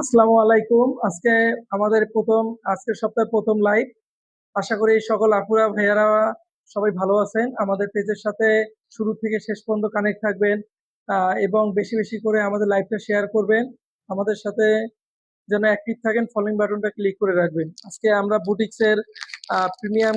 আসসালামু আলাইকুম। আজকে আমাদের প্রথম, আজকের সপ্তাহের প্রথম লাইভ আশা করি সকল আপুরা, ভাইয়ারা সবাই ভালো আছেন। আমাদের পেজের সাথে শুরু থেকে শেষ পর্যন্ত কানেক্ট থাকবেন এবং বেশি বেশি করে আমাদের লাইভটা শেয়ার করবেন। আমাদের সাথে যেন অ্যাক্টিভ থাকেন ফলোইং বাটনটা ক্লিক করে রাখবেন। আজকে আমরা বুটিক্সের প্রিমিয়াম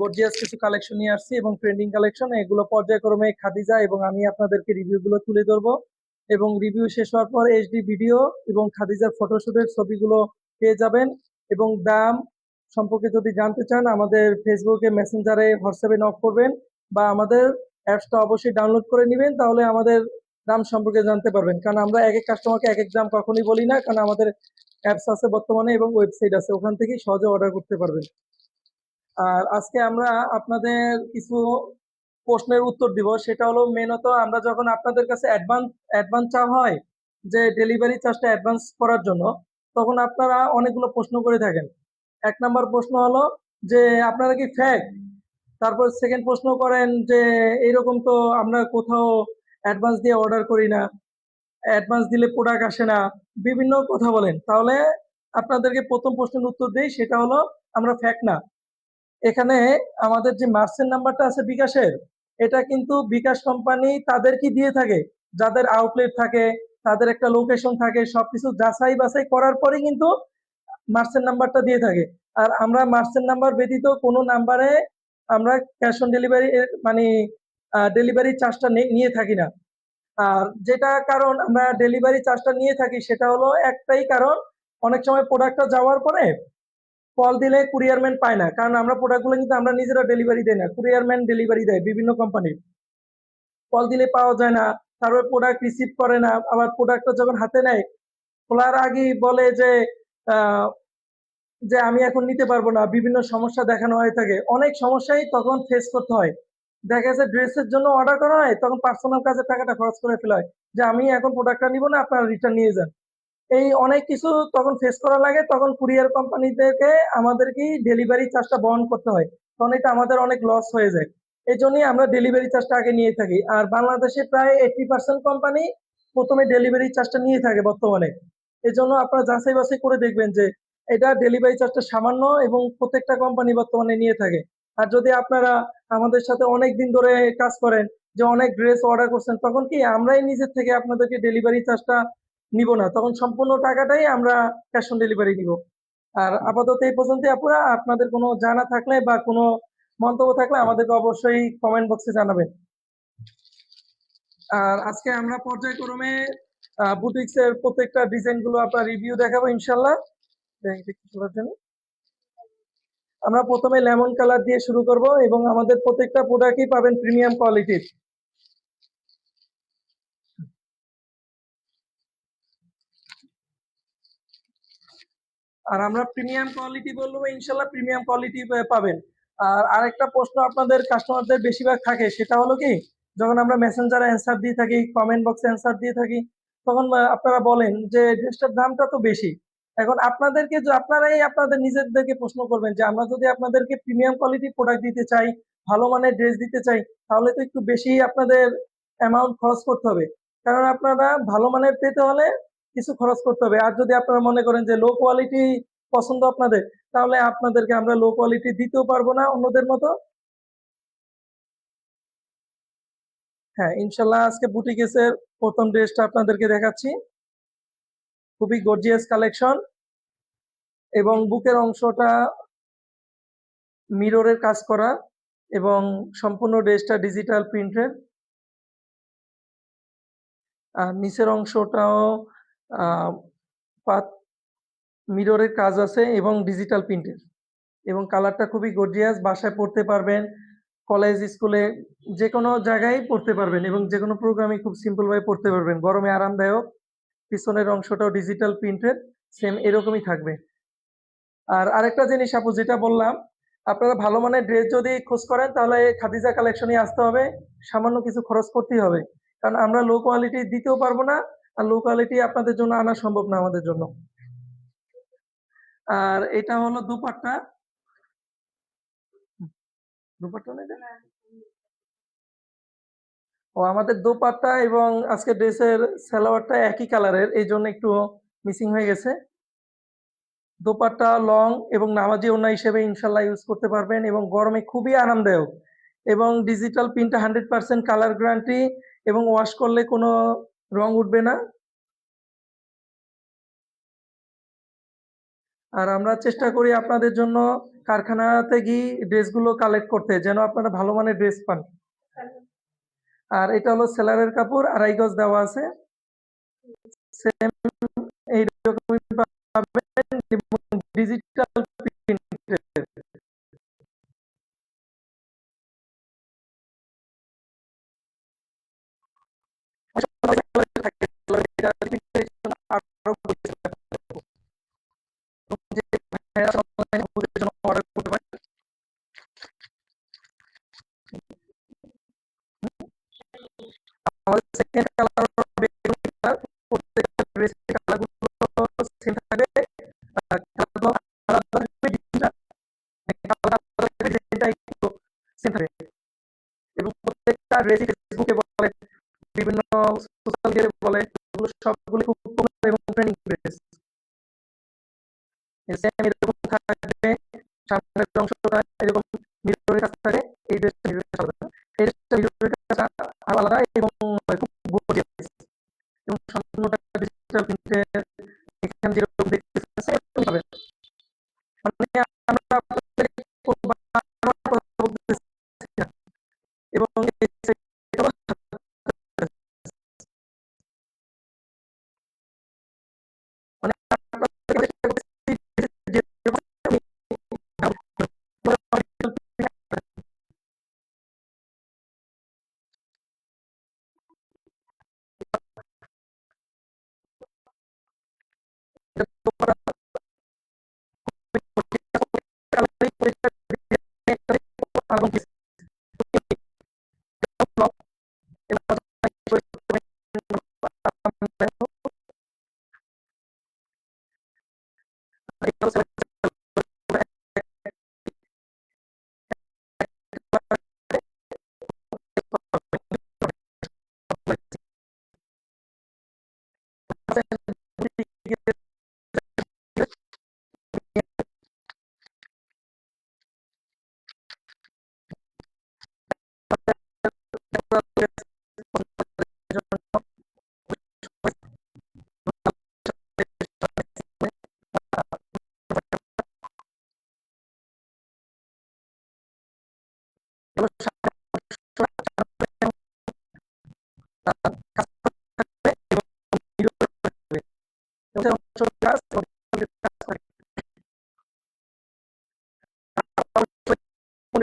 গর্জিয়াস কিছু কালেকশন নিয়ে আসছি এবং ট্রেন্ডিং কালেকশন এগুলো পর্যায়ক্রমে খাদিজা এবং আমি আপনাদেরকে রিভিউগুলো তুলে ধরবো। এবং রিভিউ শেষ হওয়ার পর এইচডি ভিডিও এবং খাদিজার ফটোশুটের ছবিগুলো পেয়ে যাবেন এবং দাম সম্পর্কে যদি জানতে চান, আমাদের ফেসবুকে মেসেঞ্জারে হোয়াটসঅ্যাপে নক করবেন বা আমাদের অ্যাপসটা অবশ্যই ডাউনলোড করে নেবেন, তাহলে আমাদের দাম সম্পর্কে জানতে পারবেন। কারণ আমরা এক এক কাস্টমারকে এক এক দাম কখনোই বলি না, কারণ আমাদের অ্যাপস আছে বর্তমানে এবং ওয়েবসাইট আছে, ওখান থেকেই সহজে অর্ডার করতে পারবেন। আর আজকে আমরা আপনাদের কিছু প্রশ্নের উত্তর দিব। সেটা হলো মেনত আমরা যখন আপনাদের কাছে অ্যাডভান্স অ্যাডভান্স চাওয়া হয় যে ডেলিভারি চার্জটা অ্যাডভান্স করার জন্য, তখন আপনারা অনেকগুলো প্রশ্ন করে থাকেন। এক নম্বর প্রশ্ন হলো যে আপনারা কি ফ্যাক তারপর সেকেন্ড প্রশ্ন করেন যে এইরকম তো আমরা কোথাও অ্যাডভান্স দিয়ে অর্ডার করি না অ্যাডভান্স দিলে প্রোডাক্ট আসে না, বিভিন্ন কথা বলেন। তাহলে আপনাদেরকে প্রথম প্রশ্নের উত্তর দিই, সেটা হলো আমরা ফ্যাক না। এখানে আমাদের যে মার্চেন্ট নাম্বারটা আছে বিকাশের, এটা কিন্তু বিকাশ কোম্পানি তাদেরকে দিয়ে থাকে। যাদের আউটলেট থাকে, তাদের একটা লোকেশন থাকে, সবকিছু যাচাই বাছাই করার পরে কিন্তু মার্চেন্ট নাম্বারটা দিয়ে থাকে। আর আমরা মার্চেন্ট নাম্বার ব্যতীত কোনো নাম্বারে আমরা ক্যাশ অন ডেলিভারি মানে ডেলিভারি চার্জটা নিয়ে থাকি না। আর যেটা কারণ আমরা ডেলিভারি চার্জটা নিয়ে থাকি, সেটা হলো একটাই কারণ, অনেক সময় প্রোডাক্টটা যাওয়ার পরে কল দিলে কুরিয়ারম্যান পায় না। কারণ আমরা প্রোডাক্টগুলো কিন্তু আমরা নিজেরা ডেলিভারি দেয় না। কুরিয়ারম্যান ডেলিভারি দেয় বিভিন্ন কোম্পানির কল দিলে পাওয়া যায় না, তারপরে প্রোডাক্ট রিসিভ করে না, আবার প্রোডাক্টটা যখন হাতে নেয়, খোলার আগেই বলে যে যে আমি এখন নিতে পারব না, বিভিন্ন সমস্যা দেখানো হয়ে থাকে। অনেক সমস্যাই তখন ফেস করতে হয়। দেখা যাচ্ছে ড্রেসের জন্য অর্ডার করা হয়, তখন পার্সোনাল কাজে টাকাটা খরচ করে ফেলা হয়। যে আমি এখন প্রোডাক্টটা নিব না, আপনারা রিটার্ন নিয়ে যান। এই অনেক কিছু তখন ফেস করা লাগে, তখন কুরিয়ার কোম্পানিদেরকে আমাদেরকেই ডেলিভারি চার্জটা বহন করতে হয়। তখন এটা আমাদের অনেক লস হয়ে যায়। এই জন্যই আমরা ডেলিভারি চার্জটা আগে নিয়ে থাকি। আর বাংলাদেশে প্রায় এইটি পার্সেন্ট কোম্পানি প্রথমে ডেলিভারি চার্জটা নিয়ে থাকে বর্তমানে। এই জন্য আপনারা যাচাই বাছাই করে দেখবেন যে এটা ডেলিভারি চার্জটা সামান্য এবং প্রত্যেকটা কোম্পানি বর্তমানে নিয়ে থাকে। আর যদি আপনারা আমাদের সাথে অনেক দিন ধরে কাজ করেন, যে অনেক ড্রেস অর্ডার করছেন, তখন কি আমরাই নিজের থেকে আপনাদেরকে ডেলিভারি চার্জটা নিব না। তখন সম্পূর্ণ টাকাটাই আমরা ক্যাশ অন ডেলিভারি নিব। আর আপাতত এই পর্যন্ত আপুরা। আপনাদের কোনো জানা থাকলে বা কোনো মন্তব্য থাকলে আমাদেরকে অবশ্যই কমেন্ট বক্সে জানাবেন। আর আজকে আমরা পর্যায়ক্রমে বুটিক্স এর প্রত্যেকটা ডিজাইনগুলো আপনার রিভিউ দেখাবো ইনশাল্লাহ। আমরা প্রথমে লেমন কালার দিয়ে শুরু করব এবং আমাদের প্রত্যেকটা প্রোডাক্টই পাবেন প্রিমিয়াম কোয়ালিটির আর আমরা প্রিমিয়াম কোয়ালিটি বলব, ইনশাল্লাহ প্রিমিয়াম কোয়ালিটি পাবেন। আর আরেকটা প্রশ্ন আপনাদের কাস্টমারদের বেশিরভাগ থাকে, সেটা হলো কি, যখন আমরা মেসেঞ্জারে অ্যান্সার দিয়ে থাকি কমেন্ট বক্সে অ্যান্সার দিয়ে থাকি, তখন আপনারা বলেন যে ড্রেসটার দামটা তো বেশি। এখন আপনাদেরকে আপনারাই আপনাদের নিজেদেরকে প্রশ্ন করবেন যে, আমরা যদি আপনাদেরকে প্রিমিয়াম কোয়ালিটি প্রোডাক্ট দিতে চাই, ভালো মানের ড্রেস দিতে চাই, তাহলে তো একটু বেশি আপনাদের অ্যামাউন্ট খরচ করতে হবে। কারণ আপনারা ভালো মানের পেতে হলে কিছু খরচ করতে হবে। আর যদি আপনারা মনে করেন যে লো কোয়ালিটি পছন্দ আপনাদের, তাহলে আপনাদেরকে আমরা লো কোয়ালিটি দিতেও পারব না অন্যদের মতো। হ্যাঁ ইনশাল্লাহ আজকে বুটিকেসের প্রথম ড্রেসটা আপনাদেরকে দেখাচ্ছি। খুবই গর্জিয়াস কালেকশন এবং বুকের অংশটা মিররের কাজ করা এবং সম্পূর্ণ ড্রেসটা ডিজিটাল প্রিন্টের আর নিচের অংশটাও পাত, মিররের কাজ আছে এবং ডিজিটাল প্রিন্টের এবং কালারটা খুবই গর্জিয়াস বাসায় পড়তে পারবেন কলেজ স্কুলে যে কোনো জায়গায় পড়তে পারবেন এবং যে কোনো প্রোগ্রামে খুব সিম্পলভাবে পড়তে পারবেন। গরমে আরামদায়ক, পিছনের অংশটাও ডিজিটাল প্রিন্টের সেম এরকমই থাকবে। আর আরেকটা জিনিস আপু যেটা বললাম, আপনারা ভালো মানের ড্রেস যদি খোঁজ করেন, তাহলে খাদিজা কালেকশনে আসতে হবে, সামান্য কিছু খরচ করতেই হবে। কারণ আমরা লো কোয়ালিটি দিতেও পারব না আর লো কোয়ালিটি আপনাদের জন্য আনা সম্ভব না আমাদের জন্য। আর এটা হলো দুপাট্টা। দুপাট্টা না। ও আমাদের দোপাট্টা এবং আজকে ড্রেসের সালোয়ারটা একই কালারের এই জন্য একটু মিসিং হয়ে গেছে। দোপাট্টা লং এবং নামাজি ওড়না হিসেবে ইনশাল্লাহ ইউজ করতে পারবেন এবং গরমে খুবই আরামদায়ক। এবং ডিজিটাল প্রিন্টটা হান্ড্রেড পার্সেন্ট কালার গ্যারান্টি এবং ওয়াশ করলে কোনো রং উঠবে না। আর আমরা চেষ্টা করি আপনাদের জন্য কারখানাতে গিয়ে ড্রেসগুলো কালেক্ট করতে, যেন আপনারা ভালো মানের ড্রেস পান। আর এটা হলো সেলারের কাপড়, আড়াই গজ দেওয়া আছে। ডিজিটাল প্রিন্টের অর্ডার করতে পারেন আমাদের এবং প্রত্যেকটা ড্রেসই ফেসবুকে বলে বিভিন্ন সোশ্যাল মিডিয়াতে বলে এগুলো সবগুলো খুব পপুলার এবং ট্রেন্ডিং ড্রেস সেম এরকম থাকবে, সামনের অংশটা এরকম মিররের কাছে থাকে এই ড্রেসটা মিররের কাছে এই ড্রেসটা মিররের কাছে আলাদা এবং খুব গর্জিয়াস। এবং সম্পূর্ণটা ডিজিটাল প্রিন্টের Gracias. আর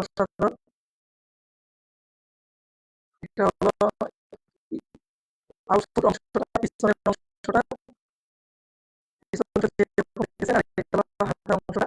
অসাধারণ এটা হলো আউটপুট অংশটা পিছনের অংশটা হাতের অংশটা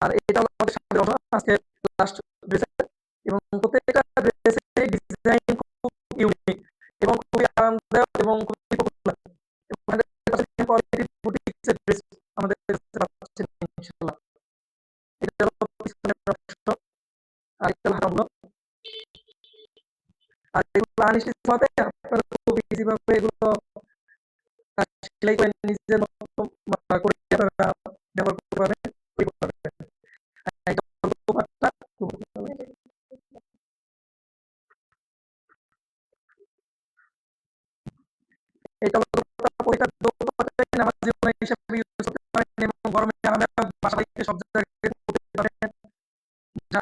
আর এটা আজকে লাস্ট এগুলো সেলাই করে নিজের মতো করে আপনারা ব্যবহার করতে পারবেন এটা ওইটা দোকান আমার জীবনে হিসাবে ইউজ করতে পারেন এবং গরমে আরামে বাসা থেকে সব জায়গায় করতে পারেন। যা